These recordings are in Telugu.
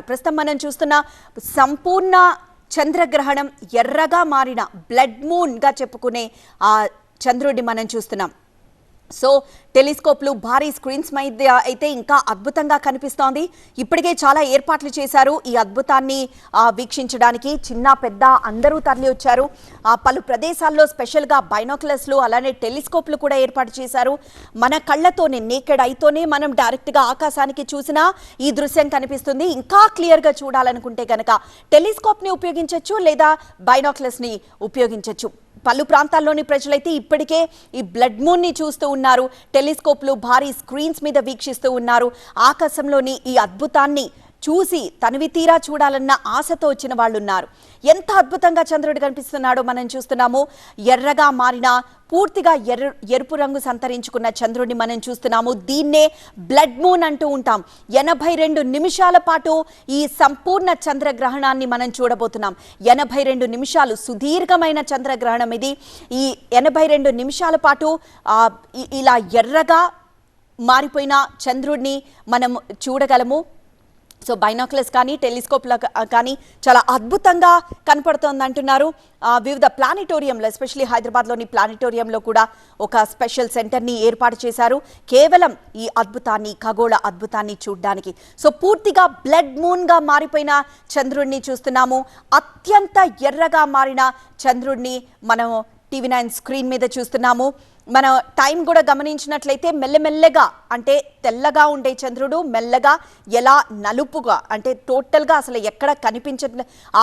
ప్రస్తుతం మనం చూస్తున్న సంపూర్ణ చంద్రగ్రహణం ఎర్రగా మారిన బ్లడ్ మూన్గా చెప్పుకునే ఆ చంద్రుడిని మనం చూస్తున్నాం. సో టెలిస్కోప్లు భారీ స్క్రీన్స్ మధ్య అయితే ఇంకా అద్భుతంగా కనిపిస్తోంది. ఇప్పటికే చాలా ఏర్పాట్లు చేశారు. ఈ అద్భుతాన్ని వీక్షించడానికి చిన్న పెద్ద అందరూ తరలి వచ్చారు పలు ప్రదేశాల్లో స్పెషల్గా బైనోక్లర్స్లు అలానే టెలిస్కోప్లు కూడా ఏర్పాటు చేశారు. మన కళ్ళతోనే నేకెడ్ అయితోనే మనం డైరెక్ట్గా ఆకాశానికి చూసినా ఈ దృశ్యం కనిపిస్తుంది. ఇంకా క్లియర్గా చూడాలనుకుంటే కనుక టెలిస్కోప్ని ఉపయోగించవచ్చు లేదా బైనోక్లర్స్ని ఉపయోగించవచ్చు పలు ప్రాంతాల్లోని ప్రజలైతే ఇప్పటికే ఈ బ్లడ్ మూన్ని చూస్తూ ఉన్నారు. టెలిస్కోప్లు భారీ స్క్రీన్స్ మీద వీక్షిస్తూ ఉన్నారు. ఆకాశంలోని ఈ అద్భుతాన్ని చూసి తనివి తీరా చూడాలన్న ఆశతో వచ్చిన వాళ్ళు ఉన్నారు ఎంత అద్భుతంగా చంద్రుడు కనిపిస్తున్నాడో మనం చూస్తున్నాము. ఎర్రగా మారిన పూర్తిగా ఎర్ర ఎరుపు రంగు సంతరించుకున్న చంద్రుడిని మనం చూస్తున్నాము. దీన్నే బ్లడ్ మూన్ అంటూ ఉంటాం. ఎనభై రెండు నిమిషాల పాటు ఈ సంపూర్ణ చంద్రగ్రహణాన్ని మనం చూడబోతున్నాం. ఎనభై రెండు నిమిషాలు సుదీర్ఘమైన చంద్రగ్రహణం ఇది. ఈ ఎనభై రెండు నిమిషాల పాటు ఇలా ఎర్రగా మారిపోయిన చంద్రుడిని మనం చూడగలము. సో బైనాక్లర్స్ కానీ టెలిస్కోప్ల కానీ చాలా అద్భుతంగా కనపడుతోంది అంటున్నారు వివిధ ప్లానిటోరియంలో ఎస్పెషల్లీ హైదరాబాద్లోని ప్లానిటోరియంలో కూడా ఒక స్పెషల్ సెంటర్ని ఏర్పాటు చేశారు. కేవలం ఈ అద్భుతాన్ని ఖగోళ అద్భుతాన్ని చూడడానికి. సో పూర్తిగా బ్లడ్ మూన్గా మారిపోయిన చంద్రుడిని చూస్తున్నాము. అత్యంత ఎర్రగా మారిన చంద్రుడిని మనం టీవీ నైన్ స్క్రీన్ మీద చూస్తున్నాము. మన టైం కూడా గమనించినట్లయితే మెల్లమెల్లగా అంటే తెల్లగా ఉండే చంద్రుడు మెల్లగా ఎలా నలుపుగా అంటే టోటల్గా అసలు ఎక్కడ కనిపించ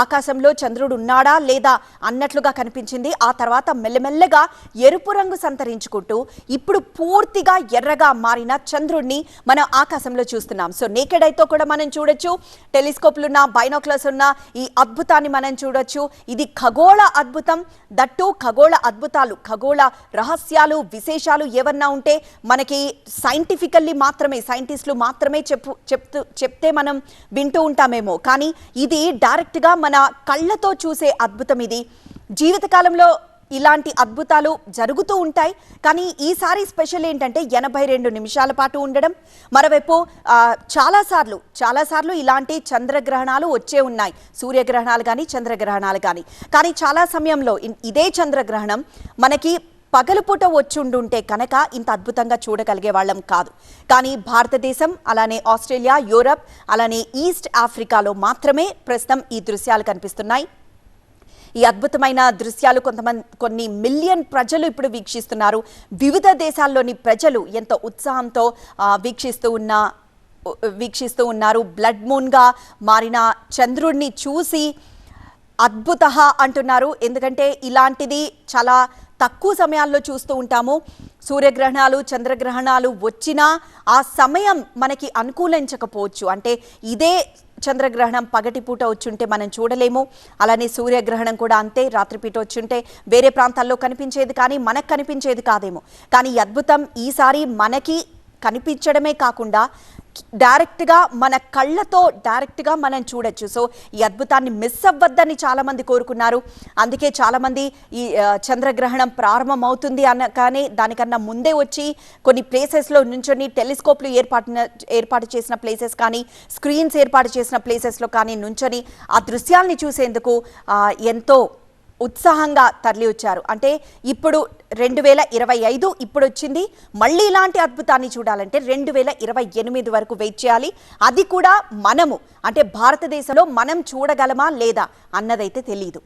ఆకాశంలో చంద్రుడు ఉన్నాడా లేదా అన్నట్లుగా కనిపించింది. ఆ తర్వాత మెల్లమెల్లగా ఎరుపు రంగు సంతరించుకుంటూ ఇప్పుడు పూర్తిగా ఎర్రగా మారిన చంద్రుడిని మనం ఆకాశంలో చూస్తున్నాం. సో నేకెడ్ అయితే కూడా మనం చూడొచ్చు టెలిస్కోప్లు ఉన్న బైనోక్లర్స్ ఉన్న ఈ అద్భుతాన్ని మనం చూడొచ్చు. ఇది ఖగోళ అద్భుతం. దట్టు ఖగోళ అద్భుతాలు ఖగోళ రహస్యాలు విశేషాలు ఏమన్నా ఉంటే మనకి సైంటిఫికల్లీ మాత్రమే సైంటిస్టులు మాత్రమే చెప్పు చెప్తూ చెప్తే మనం వింటూ ఉంటామేమో. కానీ ఇది డైరెక్ట్గా మన కళ్ళతో చూసే అద్భుతం ఇది. జీవితకాలంలో ఇలాంటి అద్భుతాలు జరుగుతూ ఉంటాయి. కానీ ఈసారి స్పెషల్ ఏంటంటే ఎనభై రెండు నిమిషాల పాటు ఉండడం. మరోవైపు చాలాసార్లు చాలాసార్లు ఇలాంటి చంద్రగ్రహణాలు వచ్చే ఉన్నాయి. సూర్యగ్రహణాలు కానీ చంద్రగ్రహణాలు కానీ కానీ చాలా సమయంలో ఇన్- ఇదే చంద్రగ్రహణం మనకి పగలుపూట వచ్చుండుంటే కనుక ఇంత అద్భుతంగా చూడగలిగే వాళ్ళం కాదు. కానీ భారతదేశం అలానే ఆస్ట్రేలియా యూరప్ అలానే ఈస్ట్ ఆఫ్రికాలో మాత్రమే ప్రస్తుతం ఈ దృశ్యాలు కనిపిస్తున్నాయి. ఈ అద్భుతమైన దృశ్యాలు కొంతమంది కొన్ని మిలియన్ ప్రజలు ఇప్పుడు వీక్షిస్తున్నారు. వివిధ దేశాల్లోని ప్రజలు ఎంతో ఉత్సాహంతో వీక్షిస్తూ ఉన్న వీక్షిస్తూ ఉన్నారు. బ్లడ్ మూన్గా మారిన చంద్రుడిని చూసి అద్భుత అంటున్నారు. ఎందుకంటే ఇలాంటిది చాలా తక్కువ సమయాల్లో చూస్తూ ఉంటాము. సూర్యగ్రహణాలు చంద్రగ్రహణాలు వచ్చినా ఆ సమయం మనకి అనుకూలించకపోవచ్చు. అంటే ఇదే చంద్రగ్రహణం పగటిపూట వచ్చుంటే మనం చూడలేము. అలానే సూర్యగ్రహణం కూడా అంతే రాత్రిపూట వచ్చుంటే వేరే ప్రాంతాల్లో కనిపించేది కానీ మనకు కనిపించేది కాదేమో. కానీ అద్భుతం ఈసారి మనకి కనిపించడమే కాకుండా డైరెక్ట్గా మన కళ్ళతో డైరెక్ట్గా మనం చూడొచ్చు. సో ఈ అద్భుతాన్ని మిస్ అవ్వద్దని చాలామంది కోరుకున్నారు. అందుకే చాలామంది ఈ చంద్రగ్రహణం ప్రారంభమవుతుంది అన్న కానీ దానికన్నా ముందే వచ్చి కొన్ని ప్లేసెస్లో నుంచొని టెలిస్కోప్లు ఏర్పాటు ఏర్పాటు చేసిన ప్లేసెస్ కానీ స్క్రీన్స్ ఏర్పాటు చేసిన ప్లేసెస్లో కానీ నుంచొని ఆ దృశ్యాల్ని చూసేందుకు ఎంతో ఉత్సాహంగా తరలి వచ్చారు అంటే ఇప్పుడు రెండు వేల ఇరవై ఐదు ఇప్పుడు వచ్చింది మళ్ళీ ఇలాంటి అద్భుతాన్ని చూడాలంటే రెండు వేల ఇరవై ఎనిమిది వరకు వెయిట్ చేయాలి. అది కూడా మనము. అంటే భారతదేశంలో మనం చూడగలమా లేదా అన్నదైతే తెలియదు